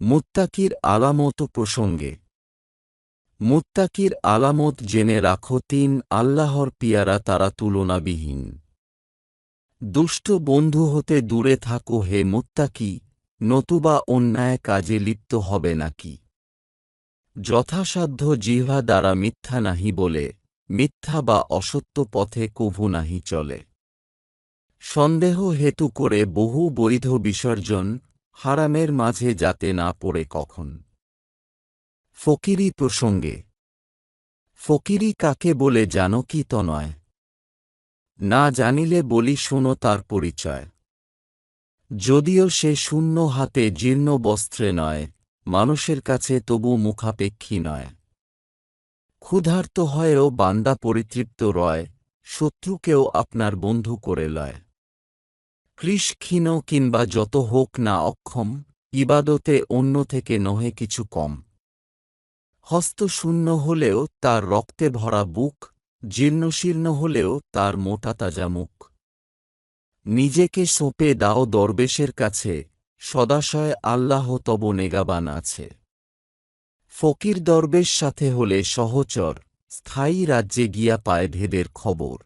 মুত্তাকির আলামত প্রসঙ্গে। মুত্তাকির আলামত জেনে রাখো তিন আল্লাহর পিয়ারা তারা তুলনাবিহীন। দুষ্ট বন্ধু হতে দূরে থাকো হে মুত্তাকি, নতুবা অন্যায় কাজে লিপ্ত হবে নাকি? যথাসাধ্য জিহ্বা দ্বারা মিথ্যা নাহি বলে, মিথ্যা বা অসত্য পথে কভু নাহি চলে। সন্দেহ হেতু করে বহু বৈধ বিসর্জন হারামের মাঝে যাতে না পড়ে কখন? ফকিরি প্রসঙ্গে। ফকিরি কাকে বলে জানো কি তো নয়? না জানিলে বলি শোনো তার পরিচয়। যদিও সে শূন্য হাতে জীর্ণ বস্ত্রে নয়, মানুষের কাছে তবু মুখাপেক্ষী নয়। ক্ষুধার্ত হয়েও বান্দা পরিতৃপ্ত রয়, শত্রুকেও আপনার বন্ধু করে লয়। কৃষ ক্ষীণ কিংবা যত হোক না অক্ষম, ইবাদতে অন্য থেকে নহে কিছু কম। হস্ত শূন্য হলেও তার রক্তে ভরা বুক, জীর্ণশীর্ণ হলেও তার মোটা তাজা মুখ। নিজেকে সোপে দাও দরবেশের কাছে, সদাশয় আল্লাহ তব নেগাবান আছে। ফকির দরবেশ সাথে হলে সহচর, স্থায়ী রাজ্যে গিয়া পায় ভেদের খবর।